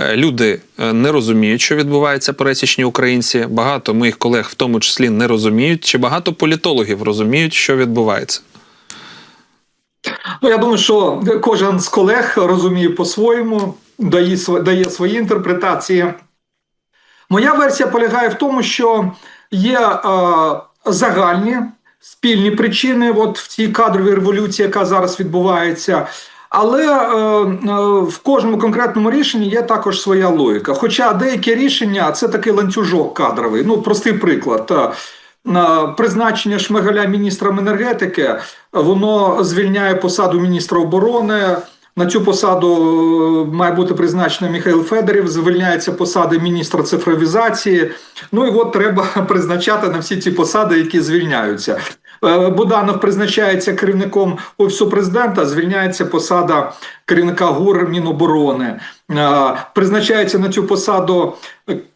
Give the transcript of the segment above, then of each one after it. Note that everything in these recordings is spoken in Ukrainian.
Е, Люди е, не розуміють, що відбувається пересічні українці. Багато моїх колег, в тому числі, не розуміють. Чи багато політологів розуміють, що відбувається? Ну, я думаю, що кожен з колег розуміє по-своєму, дає, дає свої інтерпретації. Моя версія полягає в тому, що є е, загальні спільні причини от в цій кадровій революції, яка зараз відбувається. Але е, е, в кожному конкретному рішенні є також своя логіка. Хоча деякі рішення це такий ланцюжок кадровий. Ну, простий приклад. Призначення Шмигаля міністром енергетики воно звільняє посаду міністра оборони. На цю посаду е, має бути призначений Михайло Федорів, звільняється посада міністра цифровізації. Ну і от треба призначати на всі ці посади, які звільняються. Е, Буданов призначається керівником офісу президента, звільняється посада керівника ГУР Міноборони. Е, Призначається на цю посаду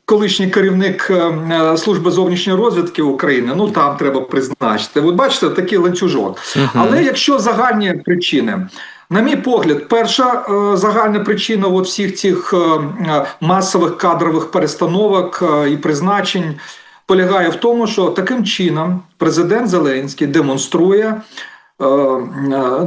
колишній керівник е, е, служби зовнішньої розвідки України. Ну там треба призначити. От бачите, такий ланцюжок. Але якщо загальні причини. На мій погляд, перша е, загальна причина от всіх цих е, е, масових кадрових перестановок е, і призначень полягає в тому, що таким чином президент Зеленський демонструє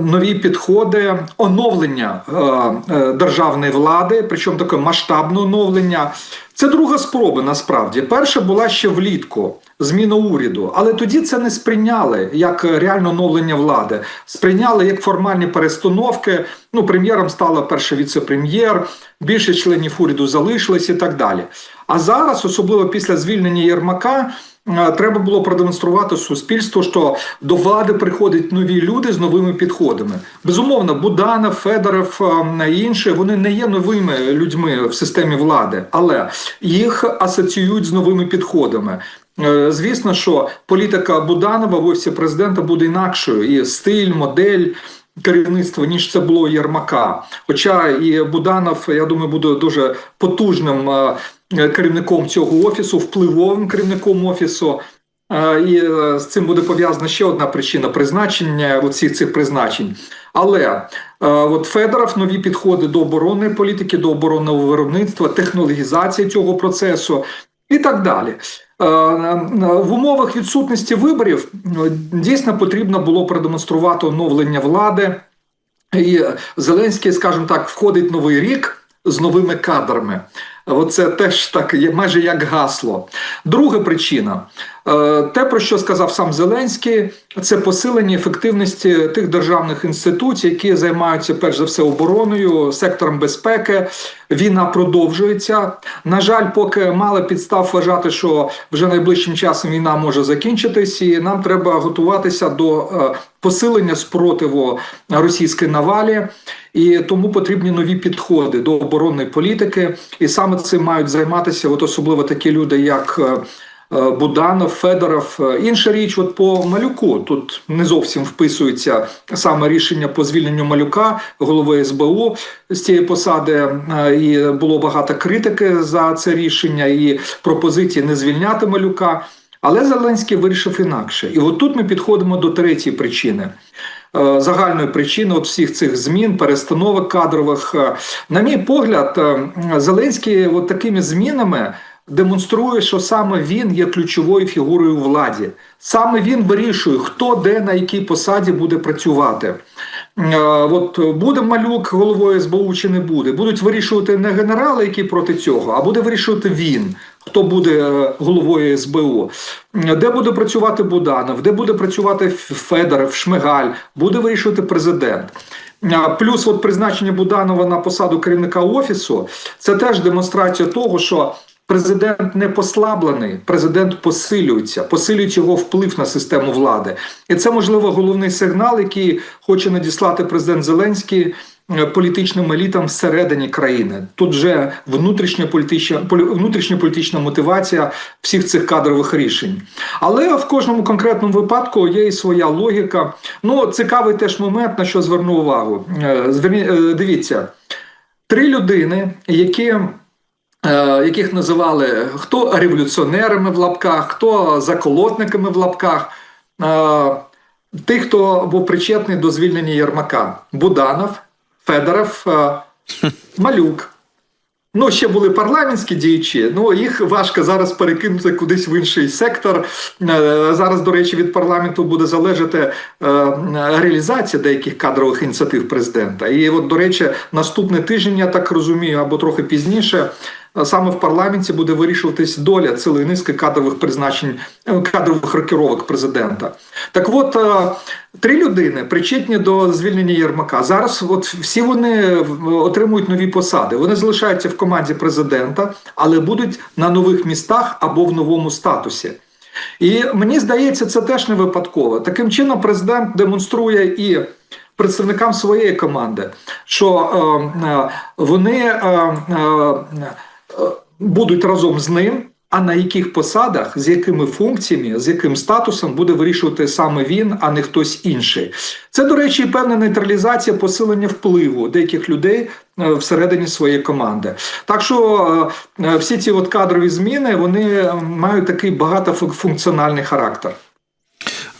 нові підходи оновлення е, е, державної влади, причому таке масштабне оновлення. Це друга спроба насправді. Перша була ще влітку. Зміна уряду, але тоді це не сприйняли як реальне оновлення влади. Сприйняли як формальні перестановки. Ну, прем'єром стала перший віце-прем'єр, більше членів уряду залишилось і так далі. А зараз, особливо після звільнення Єрмака, е, треба було продемонструвати суспільству, що до влади приходять нові люди з новими підходами. Безумовно, Буданов, Федоров і інші вони не є новими людьми в системі влади, але їх асоціюють з новими підходами. Е, Звісно, що політика Буданова в офісі президента буде інакшою, і стиль, модель керівництва, ніж це було Єрмака. Хоча і Буданов, я думаю, буде дуже потужним е, керівником цього офісу, впливовим керівником офісу. Е, І е, з цим буде пов'язана ще одна причина призначення всіх цих призначень. Але е, от Федоров нові підходи до оборонної політики, до оборонного виробництва, технологізації цього процесу і так далі. Е, В умовах відсутності виборів е, дійсно потрібно було продемонструвати оновлення влади. І Зеленський, скажімо так, входить новий рік з новими кадрами. Оце теж так майже як гасло. Друга причина те, про що сказав сам Зеленський, це посилення ефективності тих державних інституцій, які займаються перш за все обороною, сектором безпеки. Війна продовжується. На жаль, поки мало підстав вважати, що вже найближчим часом війна може закінчитись, і нам треба готуватися до е, посилення спротиву російської навалі. І тому потрібні нові підходи до оборонної політики, і саме цим мають займатися, от особливо такі люди, як е, е, Буданов, Федоров. Е, Інша річ, от по малюку тут не зовсім вписується саме рішення по звільненню малюка, голови СБУ з цієї посади. Е, І було багато критики за це рішення і пропозиції не звільняти малюка. Але Зеленський вирішив інакше. І от тут ми підходимо до третьої причини. Е, Загальної причини от всіх цих змін, перестановок кадрових. Е, На мій погляд, е, Зеленський от такими змінами демонструє, що саме він є ключовою фігурою у владі. Саме він вирішує, хто де на якій посаді буде працювати. Е, От буде малюк головою СБУ чи не буде. Будуть вирішувати не генерали, які проти цього, а буде вирішувати він. Хто буде е, головою СБУ, де буде працювати Буданов, де буде працювати Федоров, Шмигаль, буде вирішувати президент. Плюс от призначення Буданова на посаду керівника офісу це теж демонстрація того, що президент не послаблений, президент посилюється, посилюють його вплив на систему влади. І це можливо головний сигнал, який хоче надіслати президент Зеленський е, політичним елітам всередині країни. Тут вже внутрішньополітична полі- внутрішньополітична мотивація всіх цих кадрових рішень. Але в кожному конкретному випадку є і своя логіка. Ну, цікавий теж момент, на що зверну увагу. Е, е, Дивіться, три людини, які. Е, Яких називали хто революціонерами в лапках, хто заколотниками в лапках, е, тих, хто був причетний до звільнення Єрмака: Буданов, Федоров, е, Малюк. Ну, ще були парламентські діячі. Ну їх важко зараз перекинути кудись в інший сектор. Зараз, до речі, від парламенту буде залежати реалізація деяких кадрових ініціатив президента. І, от, до речі, наступний тиждень, я так розумію, або трохи пізніше. Е, Саме в парламенті буде вирішуватись доля цілої низки кадрових призначень, е, кадрових рокіровок президента. Так от е, три людини причетні до звільнення Єрмака. Зараз от всі вони отримують нові посади. Вони залишаються в команді президента, але будуть на нових містах або в новому статусі. І мені здається, це теж не випадково. Таким чином, президент демонструє і представникам своєї команди, що е, вони е, е, будуть разом з ним. А на яких посадах, з якими функціями, з яким статусом буде вирішувати саме він, а не хтось інший. Це, до речі, певна нейтралізація посилення впливу деяких людей е, всередині своєї команди. Так що е, е, всі ці от кадрові зміни вони мають такий багатофункціональний характер.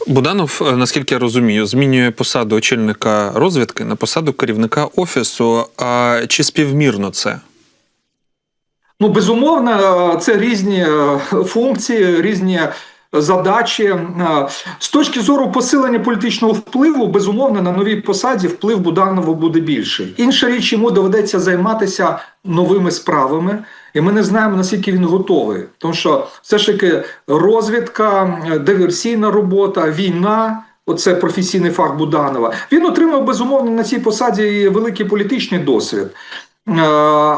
Буданов, наскільки я розумію, змінює посаду очільника розвідки на посаду керівника офісу. А чи співмірно це? Ну, безумовно, е, це різні е, функції, різні задачі. Е, З точки зору посилення політичного впливу, безумовно, на новій посаді вплив Буданова буде більший. Інша річ, йому доведеться займатися новими справами, і ми не знаємо, наскільки він готовий. Тому що все ж таки розвідка, диверсійна робота, війна. Оце професійний фах Буданова. Він отримав безумовно на цій посаді великий політичний досвід. Е,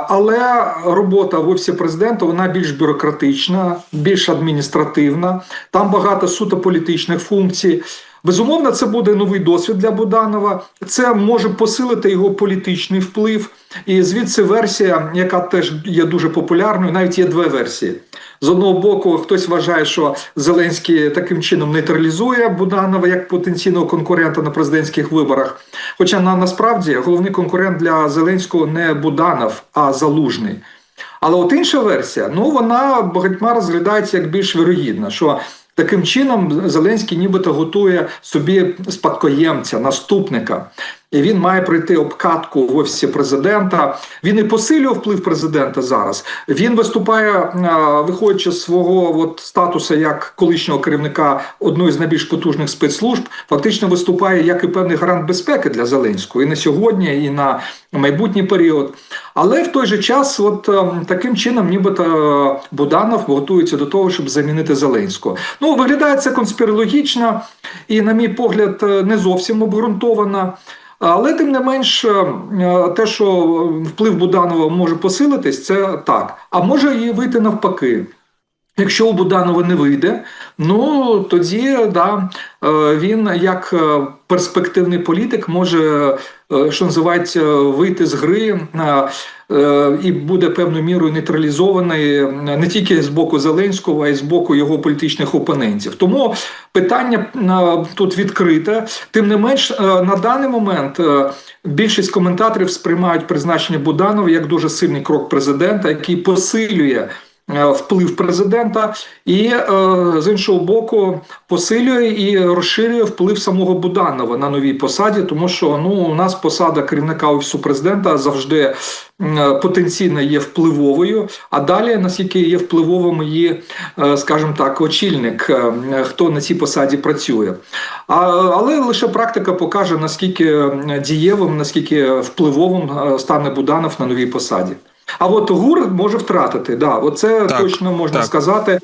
Але робота в офісі президента вона більш бюрократична, більш адміністративна. Там багато суто політичних функцій. Безумовно, це буде новий досвід для Буданова. Це може посилити його політичний вплив. І звідси версія, яка теж є дуже популярною, навіть є дві версії. З одного боку, хтось вважає, що Зеленський таким чином нейтралізує Буданова як потенційного конкурента на президентських виборах. Хоча на, насправді головний конкурент для Зеленського не Буданов, а Залужний. Але от інша версія, ну вона багатьма розглядається як більш вірогідна, що таким чином Зеленський нібито готує собі спадкоємця, наступника. І він має пройти обкатку в офісі президента. Він і посилює вплив президента зараз. Він виступає, виходячи з свого от, статусу як колишнього керівника одної з найбільш потужних спецслужб, фактично виступає як і певний гарант безпеки для Зеленського і на сьогодні, і на майбутній період. Але в той же час, от ем, таким чином, нібито е, Буданов готується до того, щоб замінити Зеленського. Ну виглядає це конспірологічно і, на мій погляд, е, не зовсім обґрунтовано. Але тим не менш, е, те, що вплив Буданова може посилитись, це так. А може і вийти навпаки. Якщо у Буданова не вийде, ну тоді да, е, він як е, перспективний політик може, е, що називається, вийти з гри і буде певною мірою нейтралізований не тільки з боку Зеленського, а й з боку його політичних опонентів. Тому питання тут відкрите. Тим не менш, на даний момент більшість коментаторів сприймають призначення Буданова як дуже сильний крок президента, який посилює. Е, Вплив президента, і е, з іншого боку посилює і розширює вплив самого Буданова на новій посаді, тому що ну у нас посада керівника офісу президента завжди потенційно є впливовою. А далі наскільки є впливовим її, е, скажімо так, очільник, е, хто на цій посаді працює. А, але лише практика покаже наскільки е, дієвим, наскільки впливовим е, стане Буданов на новій посаді. А от ГУР може втратити, да, оце Так, точно можна так. сказати.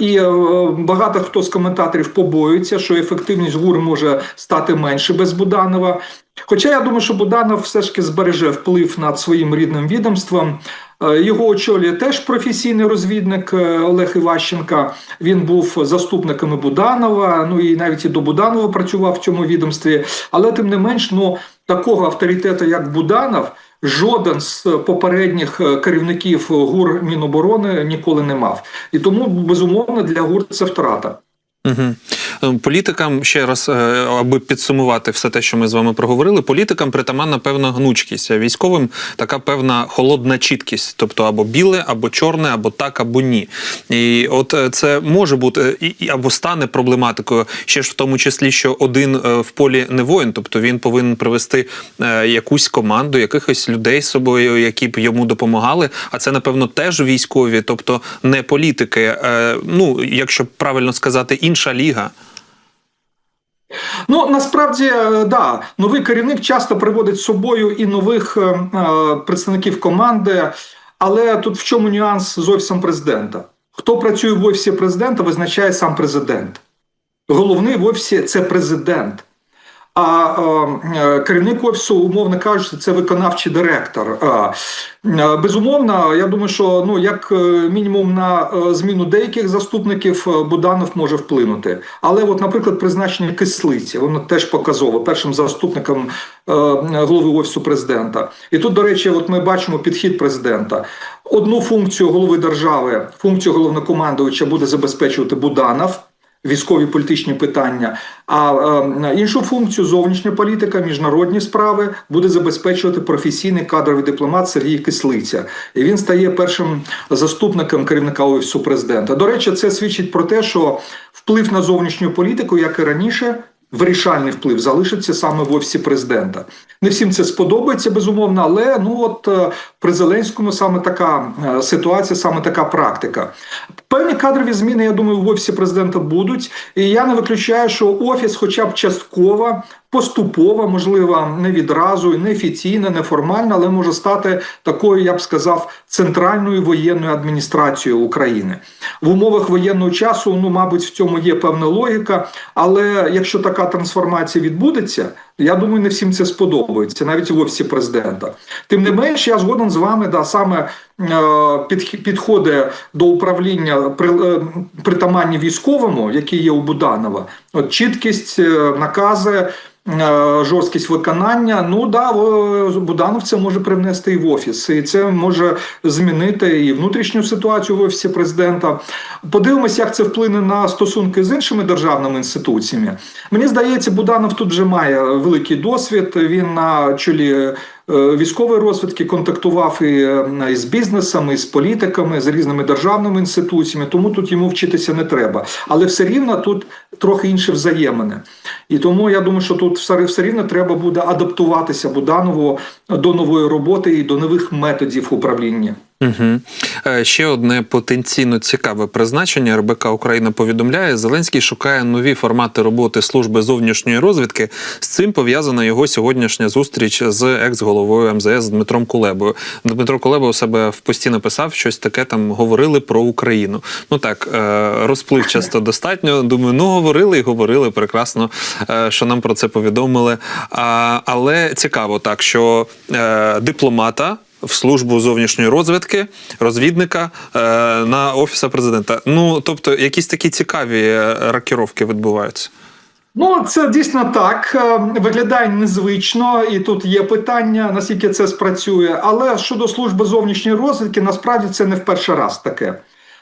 І е, багато хто з коментаторів побоюється, що ефективність ГУР може стати менше без Буданова. Хоча я думаю, що Буданов все ж таки збереже вплив над своїм рідним відомством. Е, Його очолює теж професійний розвідник е, Олег Іващенка. Він був заступником і Буданова, ну і навіть і до Буданова працював в цьому відомстві. Але тим не менш, ну такого авторитету, як Буданов, жоден з попередніх е, керівників ГУР Міноборони ніколи не мав. І тому, безумовно, для ГУР це втрата. Угу. Політикам ще раз, е, аби підсумувати все те, що ми з вами проговорили, політикам притаманна певна гнучкість, а військовим така певна холодна чіткість, тобто або біле, або чорне, або так, або ні. І от е, це може бути і, або стане проблематикою, ще ж в тому числі, що один в полі не воїн, тобто він повинен привести якусь команду, якихось людей з собою, які б йому допомагали. А це, напевно, теж військові, тобто не політики. Ну, якщо правильно сказати, інша ліга. Ну насправді е, да, новий керівник часто приводить з собою і нових е, е, представників команди, але тут в чому нюанс з офісом президента? Хто працює в офісі президента, визначає сам президент. Головний в офісі це президент. А е, керівник офісу, умовно кажучи, це виконавчий директор. Е, безумовно, я думаю, що ну як е, мінімум на е, зміну деяких заступників е, Буданов може вплинути. Але, от, наприклад, призначення кислиці, воно теж показово першим заступником е, голови офісу президента. І тут, до речі, от ми бачимо підхід президента. Одну функцію голови держави, функцію головнокомандувача буде забезпечувати Буданов військові політичні питання. А е, іншу функцію зовнішня політика, міжнародні справи буде забезпечувати професійний кадровий дипломат Сергій Кислиця. І він стає першим заступником керівника офісу президента. До речі, це свідчить про те, що вплив на зовнішню політику, як і раніше. Вирішальний вплив залишиться саме в офісі президента. Не всім це сподобається безумовно, але ну от е, при Зеленському саме така е, ситуація, саме така практика. Певні кадрові зміни, я думаю, в офісі президента будуть. І я не виключаю, що офіс, хоча б частково, поступово, можливо, не відразу, неофіційна, неформальна, але може стати такою, я б сказав, центральною воєнною адміністрацією України. В умовах воєнного часу, ну, мабуть, в цьому є певна логіка. Але якщо така трансформація відбудеться, я думаю, не всім це сподобається, навіть в офісі президента. Тим не менш, я згоден з вами, да, саме е, під, підходи до управління е, притаманні військовому, які є у Буданова, от чіткість, е, накази. Жорсткість виконання, ну да, Буданов це може привнести і в офіс, і це може змінити і внутрішню ситуацію в офісі президента. Подивимось, як це вплине на стосунки з іншими державними інституціями. Мені здається, Буданов тут вже має великий досвід. Він на чолі військової розвідки контактував і е, з бізнесом, і з політиками, з різними державними інституціями, тому тут йому вчитися не треба. Але все рівно тут трохи інше взаємини. І тому я думаю, що тут все рівно треба буде адаптуватися Буданову до нової роботи і до нових методів управління. Угу. Ще одне потенційно цікаве призначення. РБК Україна повідомляє, Зеленський шукає нові формати роботи служби зовнішньої розвідки. З цим пов'язана його сьогоднішня зустріч з екс-головою МЗС Дмитром Кулебою. Дмитро Кулеба у себе в пості написав щось таке. Там говорили про Україну. Ну так е, розпливчасто достатньо. Думаю, ну говорили і говорили прекрасно, е, що нам про це повідомили. Але цікаво так, що е, дипломата в службу зовнішньої розвідки, розвідника е, на офіса президента. Ну тобто, якісь такі цікаві рокіровки відбуваються. Ну, це дійсно так е, виглядає незвично, і тут є питання, наскільки це спрацює. Але щодо служби зовнішньої розвідки, насправді це не в перший раз таке.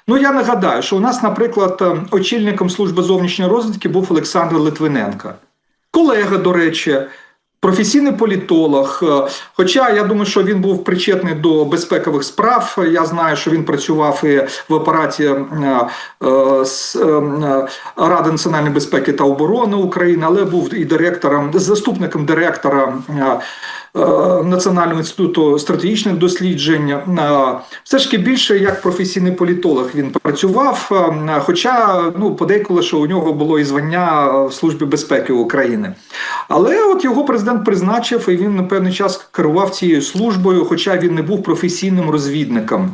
Ну я нагадаю, що у нас, наприклад, е, очільником служби зовнішньої розвідки був Олександр Литвиненко, колега, до речі. Професійний політолог, Е, хоча я думаю, що він був причетний до безпекових справ. Я знаю, що він працював і в апараті е, е, Ради національної безпеки та оборони України, але був і директором, заступником директора Національного інституту стратегічних досліджень. Е, Все ж таки більше як професійний політолог він працював. е, Хоча ну подеколи, що у нього було і звання в службі безпеки України. Але от його президент призначив, і він на певний час керував цією службою, хоча він не був професійним розвідником.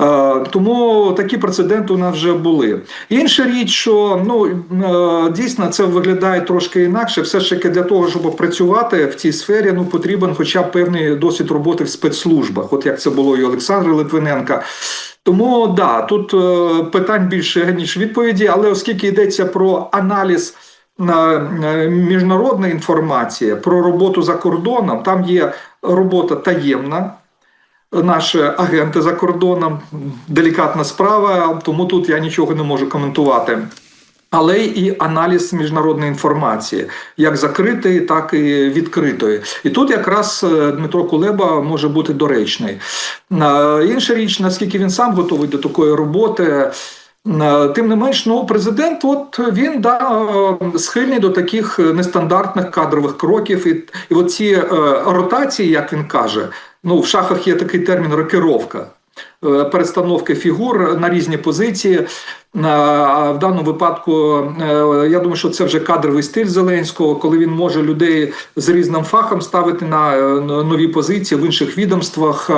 Е, Тому такі прецеденти у нас вже були. Інша річ, що ну е, дійсно це виглядає трошки інакше. Все ж таки для того, щоб працювати в цій сфері, ну потрібен хоча б певний досвід роботи в спецслужбах, от як це було і Олександра Литвиненка. Тому да, тут е, питань більше ніж відповіді, але оскільки йдеться про аналіз на міжнародної інформації про роботу за кордоном, там є робота таємна. Наші агенти за кордоном делікатна справа, тому тут я нічого не можу коментувати. але і аналіз міжнародної інформації, як закритої, так і відкритої. І тут якраз е, Дмитро Кулеба може бути доречний. Е, Інша річ, наскільки він сам готовий до такої роботи. Е, Тим не менш, ну президент, от він да е, схильний до таких нестандартних кадрових кроків, і, і оці е, ротації, як він каже, ну в шахах є такий термін рокировка. е, Перестановки фігур на різні позиції. А в даному випадку я думаю, що це вже кадровий стиль Зеленського, коли він може людей з різним фахом ставити на нові позиції в інших відомствах.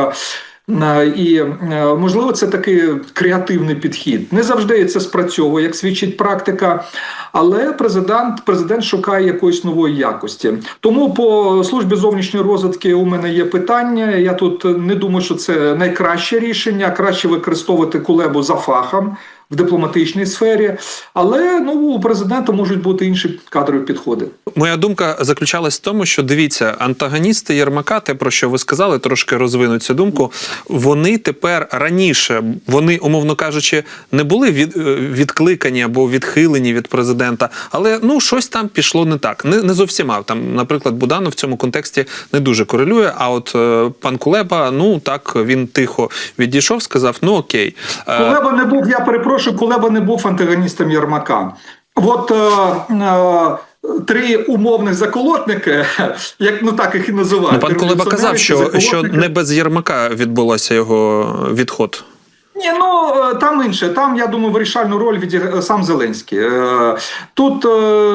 Е, І е, можливо, це такий креативний підхід. Не завжди це спрацьовує, як свідчить практика, але президент президент шукає якоїсь нової якості. Тому по службі зовнішньої розвитки у мене є питання. Я тут не думаю, що це найкраще рішення. Краще використовувати кулебу за фахом в дипломатичній сфері. Але ну у президента можуть бути інші кадрові підходи. Моя думка заключалась в тому, що дивіться, антагоністи Єрмака, те про що ви сказали, трошки розвинуть цю думку. Вони тепер раніше, вони, умовно кажучи, не були від, е, відкликані або відхилені від президента, але ну щось там пішло не так. Не, не зовсім. Там, наприклад, Буданов в цьому контексті не дуже корелює. А от е, пан Кулеба, ну так він тихо відійшов, сказав: ну окей. Е, Кулеба не був, я перепрошую, Кулеба не був антагоністом Єрмака. От е, е, три умовних заколотники, як ну так їх і називають. ну, пан Кулеба казав, що, що не без Єрмака відбулося його відход. Ні, ну е, там інше. Там я думаю, вирішальну роль відіграв сам Зеленський. Тут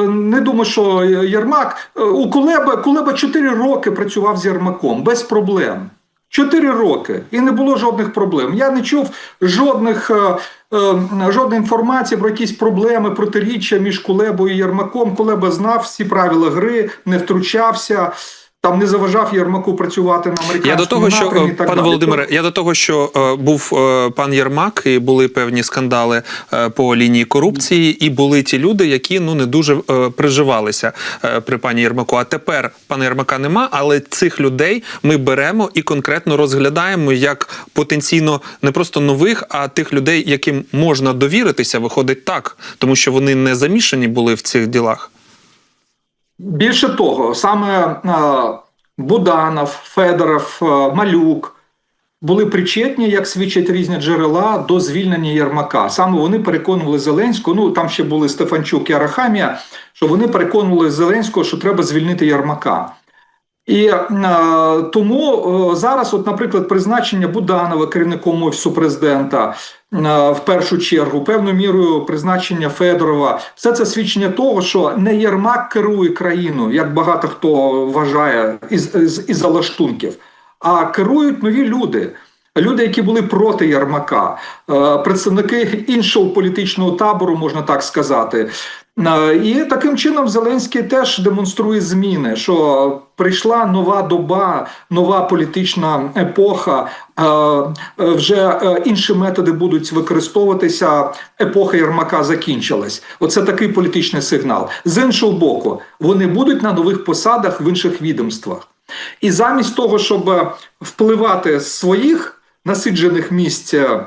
не думаю, що Єрмак у Кулеба Кулеба 4 роки працював з Єрмаком без проблем. Чотири роки і не було жодних проблем. Я не чув жодних е, е, жодної інформації про якісь проблеми, протиріччя між Кулебою і Єрмаком. Кулеба знав всі правила гри, не втручався. Там не заважав Єрмаку працювати на американському Я до того, що напрямі і е, так пане далі. Володимире, я до того, що е, був е, пан Єрмак, і були певні скандали е, по лінії корупції, і були ті люди, які ну не дуже е, приживалися е, при пані Єрмаку. А тепер пана Єрмака нема, але цих людей ми беремо і конкретно розглядаємо як потенційно не просто нових, а тих людей, яким можна довіритися, виходить так, тому що вони не замішані були в цих ділах. Більше того, саме е, Буданов, Федоров, е, Малюк були причетні, як свідчать різні джерела, до звільнення Єрмака. Саме вони переконували Зеленського. Ну там ще були Стефанчук і Арахамія, що вони переконували Зеленського, що треба звільнити Єрмака. І е, тому е, зараз, от, наприклад, призначення Буданова керівником офісу президента, е, в першу чергу, певною мірою призначення Федорова, все це свідчення того, що не Єрмак керує країною, як багато хто вважає із, із, із залаштунків, а керують нові люди. Люди, які були проти Єрмака, е, представники іншого політичного табору, можна так сказати. Е, І таким чином Зеленський теж демонструє зміни, що прийшла нова доба, нова політична епоха. е, е, Вже інші методи будуть використовуватися. Епоха Єрмака закінчилась. Оце такий політичний сигнал. З іншого боку, вони будуть на нових посадах в інших відомствах. І замість того, щоб впливати своїх насиджених місць, е,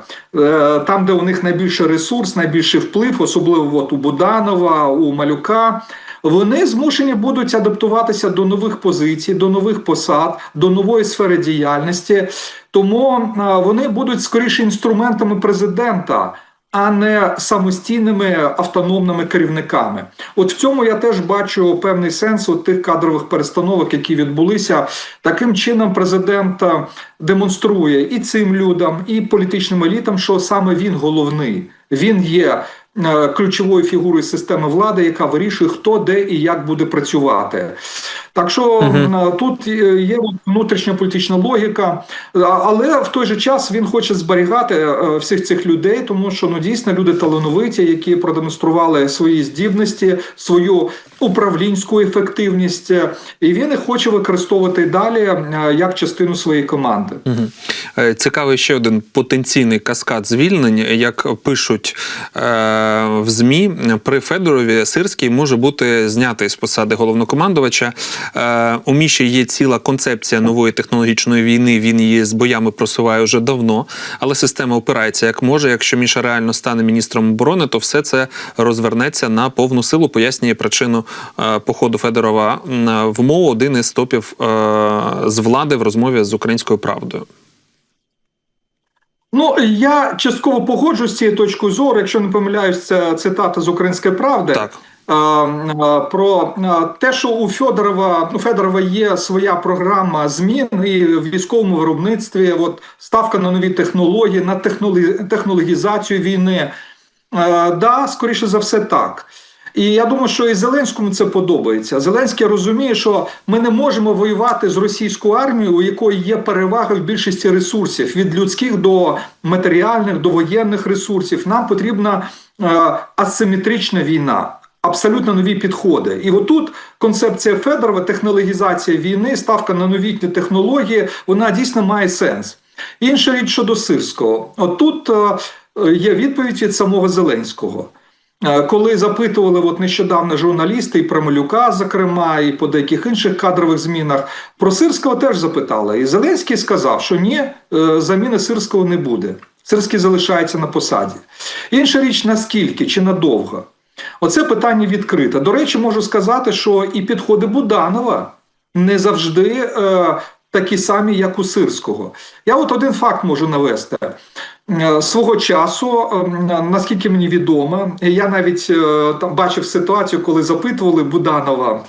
там, де у них найбільший ресурс, найбільший вплив, особливо от у Буданова, у Малюка, вони змушені будуть адаптуватися до нових позицій, до нових посад, до нової сфери діяльності. Тому е, вони будуть скоріше інструментами президента. А не самостійними автономними керівниками, от в цьому я теж бачу певний сенс от тих кадрових перестановок, які відбулися. Таким чином, президент е, демонструє і цим людям, і політичним елітам, що саме він головний. Він є ключовою фігурою системи влади, яка вирішує, хто де і як буде працювати. Так що угу. тут е, є внутрішня політична логіка, але в той же час він хоче зберігати е, всіх цих людей, тому що ну дійсно люди талановиті, які продемонстрували свої здібності, свою управлінську ефективність, е, і він їх хоче використовувати далі е, як частину своєї команди. Е, Цікавий ще один потенційний каскад звільнень. Як пишуть е, в ЗМІ, при Федорові Сирський може бути знятий з посади головнокомандувача. Е, у Міші є ціла концепція нової технологічної війни. Він її з боями просуває вже давно, але система опирається як може. Якщо Міша реально стане міністром оборони, то все це розвернеться на повну силу. Пояснює причину е, походу Федорова в МОУ один із топів е, з влади в розмові з українською правдою. Ну, я частково погоджуюсь з цією точкою зору, якщо не помиляюсь, це цитата з української правди. Так. Е, е, Про е, те, що у Федорова у Федорова є своя програма змін і в військовому виробництві, от ставка на нові технології, на технологізацію війни. Е, Да, скоріше за все, так. І я думаю, що і Зеленському це подобається. Зеленський розуміє, що ми не можемо воювати з російською армією, у якої є перевага в більшості ресурсів від людських до матеріальних, до воєнних ресурсів. Нам потрібна е, асиметрична війна. Абсолютно нові підходи, і отут концепція Федорова, технологізація війни, ставка на новітні технології, вона дійсно має сенс. Інша річ щодо Сирського. От тут е, є відповідь від самого Зеленського. Е, Коли запитували от нещодавно журналісти і про Малюка, зокрема, і по деяких інших кадрових змінах, про Сирського теж запитали. І Зеленський сказав, що ні, е, заміни Сирського не буде. Сирський залишається на посаді. Інша річ, наскільки чи надовго? Оце питання відкрите. До речі, можу сказати, що і підходи Буданова не завжди е, такі самі, як у Сирського. Я от один факт можу навести. Е, Свого часу, е, наскільки мені відомо, я навіть е, там бачив ситуацію, коли запитували Буданова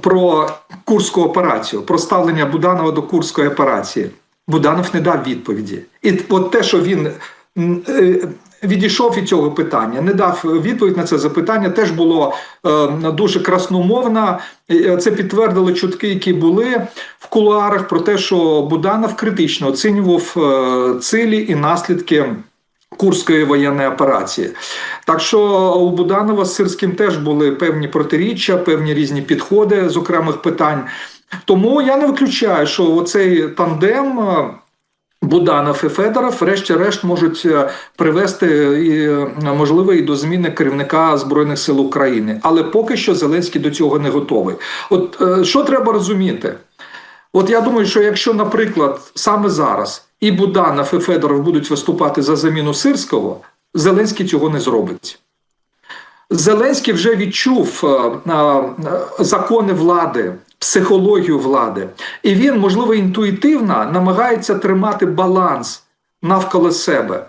про Курську операцію, про ставлення Буданова до Курської операції. Буданов не дав відповіді. І от те, що він е, відійшов від цього питання, не дав відповідь на це запитання, теж було е, дуже красномовно. Е, Це підтвердили чутки, які були в кулуарах про те, що Буданов критично оцінював е, цілі і наслідки. Курської воєнної операції. Так що у Буданова з Сирським теж були певні протиріччя, певні різні підходи з окремих питань. Тому я не виключаю, що оцей тандем. Е, Буданов і Федоров, врешті-решт, можуть е, привести е, можливо і до зміни керівника збройних сил України, але поки що Зеленський до цього не готовий. От е, що треба розуміти? От я думаю, що якщо, наприклад, саме зараз і Буданов, і Федоров будуть виступати за заміну Сирського, Зеленський цього не зробить. Зеленський вже відчув е, е, закони влади, психологію влади, і він, можливо, інтуїтивно намагається тримати баланс навколо себе.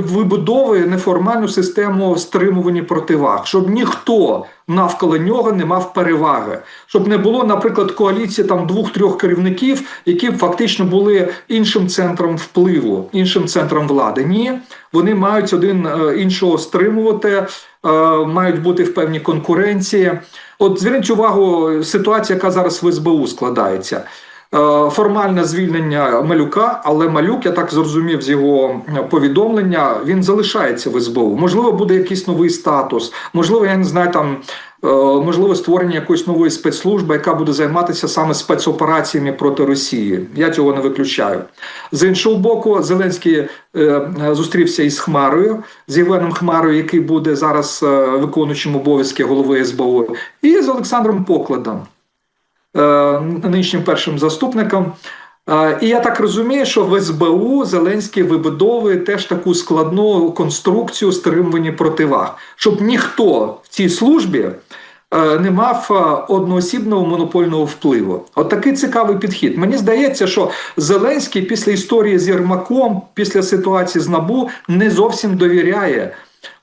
Вибудовує неформальну систему стримування противаг, щоб ніхто навколо нього не мав переваги, щоб не було, наприклад, коаліції там двох-трьох керівників, які фактично були іншим центром впливу, іншим центром влади. Ні, вони мають один е, іншого стримувати, мають бути в певній конкуренції. От зверніть увагу, ситуація, яка зараз в СБУ складається. Е, Формальне звільнення малюка, але малюк, я так зрозумів з його повідомлення, він залишається в СБУ. Можливо, буде якийсь новий статус, можливо, я не знаю там. е, Можливо, створення якоїсь нової спецслужби, яка буде займатися саме спецопераціями проти Росії. Я цього не виключаю. З іншого боку, Зеленський е, зустрівся із Хмарою, з Євгеном Хмарою, який буде зараз е, виконуючим обов'язки голови СБУ, і з Олександром Покладом е, нинішнім першим заступником. Е, І я так розумію, що в СБУ Зеленський вибудовує теж таку складну конструкцію стримування противаг, щоб ніхто в цій службі е, не мав е, одноосібного монопольного впливу. От такий цікавий підхід. Мені здається, що Зеленський після історії з Єрмаком, після ситуації з Набу, не зовсім довіряє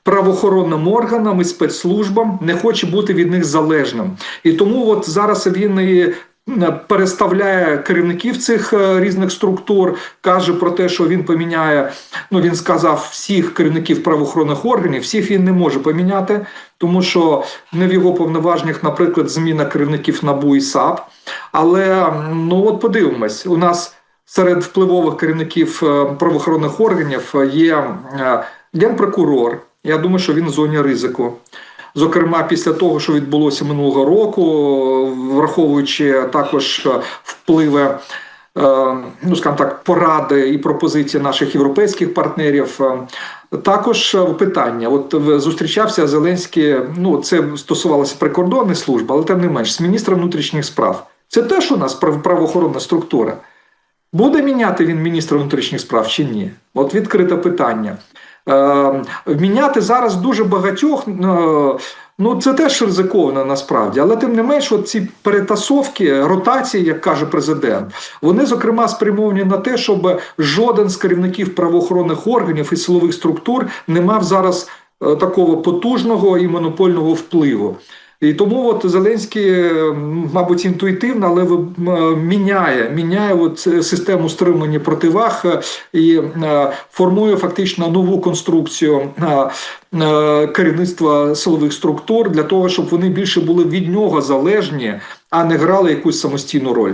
правоохоронним органам і спецслужбам, не хоче бути від них залежним. І тому от зараз він і е, переставляє керівників цих е, різних структур, каже про те, що він поміняє. Ну він сказав всіх керівників правоохоронних органів, всіх він не може поміняти, тому що не в його повноваженнях, наприклад, зміна керівників НАБУ і САП. Але ну от подивимось, у нас серед впливових керівників е, правоохоронних органів є генпрокурор. Я думаю, що він в зоні ризику. зокрема після того, що відбулося минулого року, враховуючи також е, впливи. е, Ну, скажімо так, поради і пропозиції наших європейських партнерів. Е, Також питання: от зустрічався Зеленський. Ну, це стосувалося прикордонної служби, але тим не менш, з міністром внутрішніх справ. Це теж у нас правоохоронна структура. Буде міняти він міністра внутрішніх справ чи ні? От відкрите питання. Е, міняти зараз дуже багатьох. е, Ну, це теж ризиковано насправді, але тим не менш, от ці перетасовки, ротації, як каже президент, вони зокрема спрямовані на те, щоб жоден з керівників правоохоронних органів і силових структур не мав зараз е, такого потужного і монопольного впливу. І тому от Зеленський, е, мабуть, інтуїтивно, але ви- міняє, міняє от е, систему стримання противаг е, і е, формує фактично нову конструкцію е, е, керівництва силових структур для того, щоб вони більше були від нього залежні, а не грали якусь самостійну роль.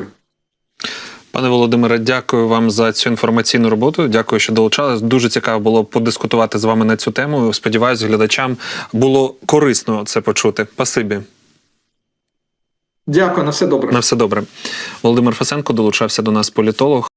Пане Володимире, дякую вам за цю інформаційну роботу. Дякую, що долучались. Дуже цікаво було подискутувати з вами на цю тему. Сподіваюсь, глядачам було корисно це почути. Пасибі. Дякую, на все добре. На все добре. Володимир Фасенко долучався до нас політолог.